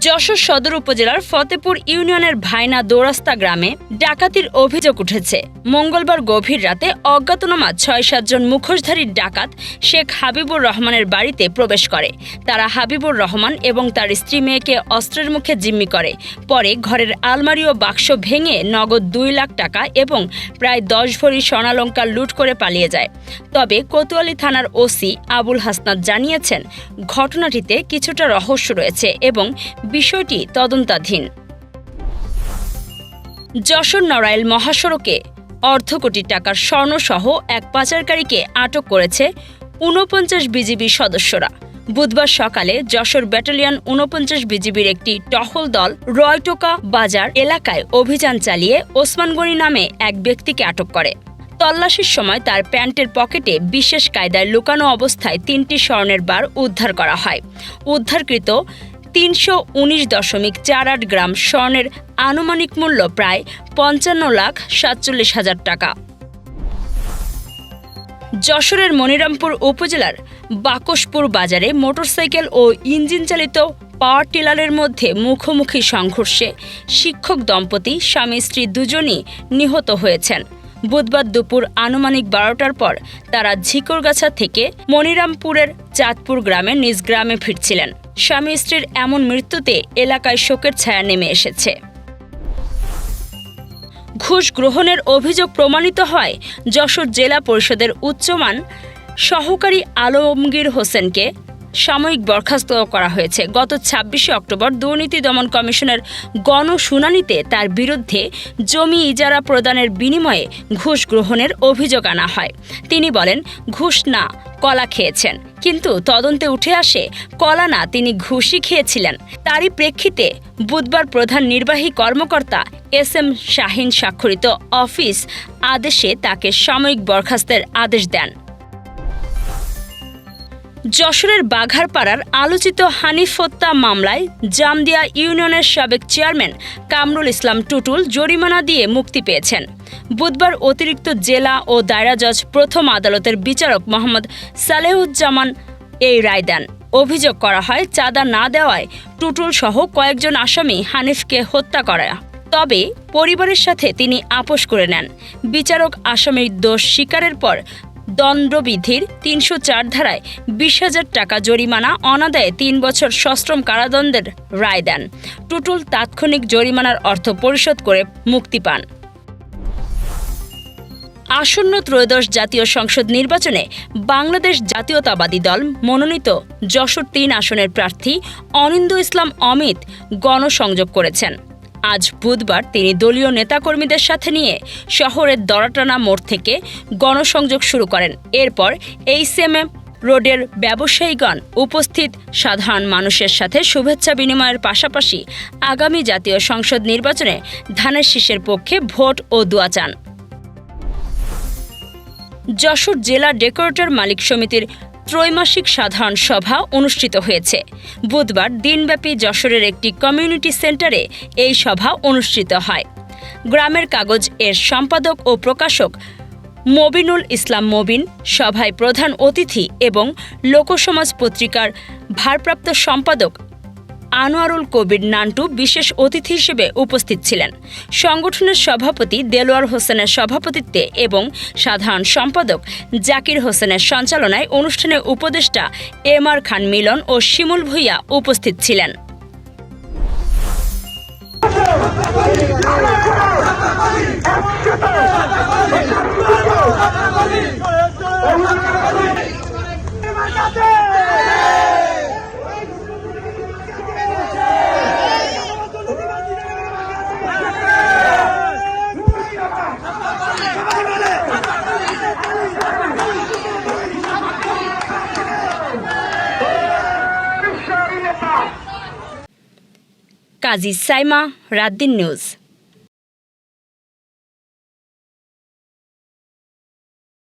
যশোর সদর উপজেলার ফতেপুর ইউনিয়নের ভাইনা দোরাস্তা গ্রামে ডাকাতির অভিযোগ উঠেছে। মঙ্গলবার গভীর রাতে অজ্ঞাতনামা ছয় সাতজন মুখোশধারী ডাকাত শেখ হাবিবুর রহমানের বাড়িতে প্রবেশ করে। তারা হাবিবুর রহমান এবং তার স্ত্রী মেয়েকে অস্ত্রের মুখে জিম্মি করে। পরে ঘরের আলমারি ও বাক্স ভেঙে নগদ দুই লাখ টাকা এবং প্রায় দশ ভরি স্বর্ণালঙ্কার লুট করে পালিয়ে যায়। তবে কোতোয়ালি থানার ওসি আবুল হাসনাত জানিয়েছেন, ঘটনাটিতে কিছুটা রহস্য রয়েছে এবং বিষয়টি তদন্তাধীন। যশোর নড়াইল মহাসড়কে অর্ধ কোটি টাকার স্বর্ণসহ এক পাচারকারীকে আটক করেছে ঊনপঞ্চাশ বিজিবি সদস্যরা। বুধবার সকালে যশোর ব্যাটালিয়ন ঊনপঞ্চাশ বিজিবির একটি টহল দল রয়টোকা বাজার এলাকায় অভিযান চালিয়ে ওসমানগনি নামে এক ব্যক্তিকে আটক করে। তল্লাশির সময় তার প্যান্টের পকেটে বিশেষ কায়দায় লুকানো অবস্থায় তিনটি স্বর্ণের বার উদ্ধার করা হয়। উদ্ধারকৃত তিনশো উনিশ দশমিক চার আট গ্রাম স্বর্ণের আনুমানিক মূল্য প্রায় পঞ্চান্ন লাখ সাতচল্লিশ হাজার টাকা। যশোরের মনিরামপুর উপজেলার বাকসপুর বাজারে মোটরসাইকেল ও ইঞ্জিন চালিত পাওয়ার টিলারের মধ্যে মুখোমুখি সংঘর্ষে শিক্ষক দম্পতি, স্বামী, স্ত্রী দুজনই নিহত হয়েছেন। বুধবার দুপুর আনুমানিক বারোটার পর তারা ঝিকরগাছা থেকে মনিরামপুরের চাঁদপুর গ্রামে নিজ গ্রামে ফিরছিলেন। স্বামী স্ত্রীর এমন মৃত্যুতে এলাকায় শোকের ছায়া নেমে এসেছে। ঘুষ গ্রহণের অভিযোগ প্রমাণিত হয় যশোর জেলা পরিষদের উচ্চমান সহকারী আলমগীর হোসেনকে। সাময়িক বরখাস্ত করা হয়েছে। গত ছাব্বিশে অক্টোবর দুর্নীতি দমন কমিশনের গণশুনানিতে তার বিরুদ্ধে জমি ইজারা প্রদানের বিনিময়ে ঘুষ গ্রহণের অভিযোগ আনা হয়। তিনি বলেন, ঘুষ না, কলা খেয়েছেন। কিন্তু তদন্তে উঠে আসে, কলা না, তিনি ঘুষই খেয়েছিলেন। তারই প্রেক্ষিতে বুধবার প্রধান নির্বাহী কর্মকর্তা এস এম শাহিন স্বাক্ষরিত অফিস আদেশে তাকে সাময়িক বরখাস্তের আদেশ দেন। যশোরের বাঘারপাড়ার আলোচিত হানিফ হত্যা মামলায় জামদিয়া ইউনিয়নের সাবেক চেয়ারম্যান কামরুল ইসলাম টুটুল জরিমানা দিয়ে মুক্তি পেয়েছেন। বুধবার অতিরিক্ত জেলা ও দায়রা জজ প্রথম আদালতের বিচারক মোহাম্মদ সালেহুজ্জামান এই রায় দেন। অভিযোগ করা হয়, চাঁদা না দেওয়ায় টুটুল সহ কয়েকজন আসামি হানিফকে হত্যা করা। তবে পরিবারের সাথে তিনি আপোষ করে নেন। বিচারক আসামির দোষ স্বীকারের পর দণ্ডবিধির তিনশো চার ধারায় বিশ হাজার টাকা জরিমানা, অনাদায়ে তিন বছর সশ্রম কারাদণ্ডের রায় দেন। টুটুল তাৎক্ষণিক জরিমানার অর্থ পরিশোধ করে মুক্তি পান। আসন্ন ত্রয়োদশ জাতীয় সংসদ নির্বাচনে বাংলাদেশ জাতীয়তাবাদী দল মনোনীত যশোর তিন আসনের প্রার্থী অনিন্দ ইসলাম অমিত গণসংযোগ করেছেন। আজ বুধবার তিনি দলীয় নেতাকর্মীদের সাথে নিয়ে শহরের দরাটানা মোড় থেকে গণসংযোগ শুরু করেন। এরপর এইচএমএম রোডের ব্যবসায়ীগণ উপস্থিত। সাধারণ মানুষের সাথে শুভেচ্ছা বিনিময়ের পাশাপাশি আগামী জাতীয় সংসদ নির্বাচনে ধানের শীষের পক্ষে ভোট ও দোয়া চান। যশোর জেলা ডেকোরেটর মালিক সমিতির ত্রৈমাসিক সাধারণ সভা অনুষ্ঠিত হয়েছে। বুধবার দিনব্যাপী যশোরের একটি কমিউনিটি সেন্টারে এই সভা অনুষ্ঠিত হয়। গ্রামের কাগজ এর সম্পাদক ও প্রকাশক মবিনুল ইসলাম মবিন, সভায় প্রধান অতিথি এবং লোকসমাজ পত্রিকার ভারপ্রাপ্ত সম্পাদক আনোয়ারুল কবির নান্টু বিশেষ অতিথি হিসেবে উপস্থিত ছিলেন। সংগঠনের সভাপতি দেলোয়ার হোসেনের সভাপতিত্বে এবং সাধারণ সম্পাদক জাকির হোসেনের সঞ্চালনায় অনুষ্ঠানে উপদেষ্টা এম আর খান মিলন ও শিমুল ভূঁইয়া উপস্থিত ছিলেন। কাজী সাইমা রাদ্দিন নিউজ।